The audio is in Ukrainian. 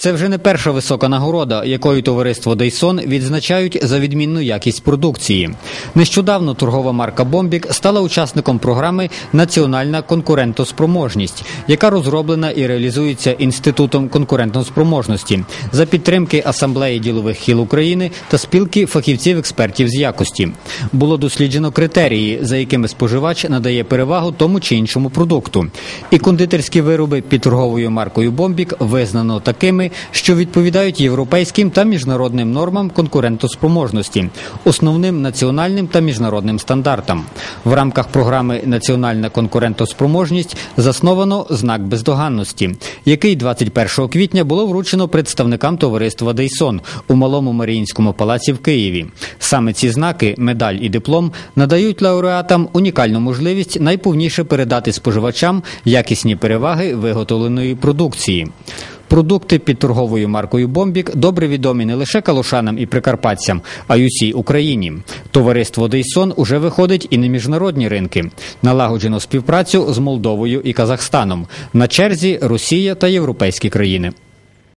Це вже не перша висока нагорода, якою товариство Дейсон відзначають за відмінну якість продукції. Нещодавно торгова марка Бомбік стала учасником програми Національна конкурентоспроможність, яка розроблена і реалізується інститутом конкурентоспроможності за підтримки асамблеї ділових хіл України та спілки фахівців експертів з якості. Було досліджено критерії, за якими споживач надає перевагу тому чи іншому продукту. І кондитерські вироби під торговою маркою Бомбік визнано такими, що відповідають європейським та міжнародним нормам конкурентоспроможності, основним національним та міжнародним стандартам. В рамках програми Національна конкурентоспроможність засновано знак бездоганності, який 21 квітня було вручено представникам товариства Дейсон у Малому Маріїнському палаці в Києві. Саме ці знаки, медаль і диплом надають лауреатам унікальну можливість найповніше передати споживачам якісні переваги виготовленої продукції. Продукти під торговою маркою Бомбік добре відомі не лише калушанам і прикарпатцям, а й усій Україні. Товариство Дейсон уже виходить і на міжнародні ринки. Налагоджено співпрацю з Молдовою і Казахстаном. На черзі Росія та європейські країни.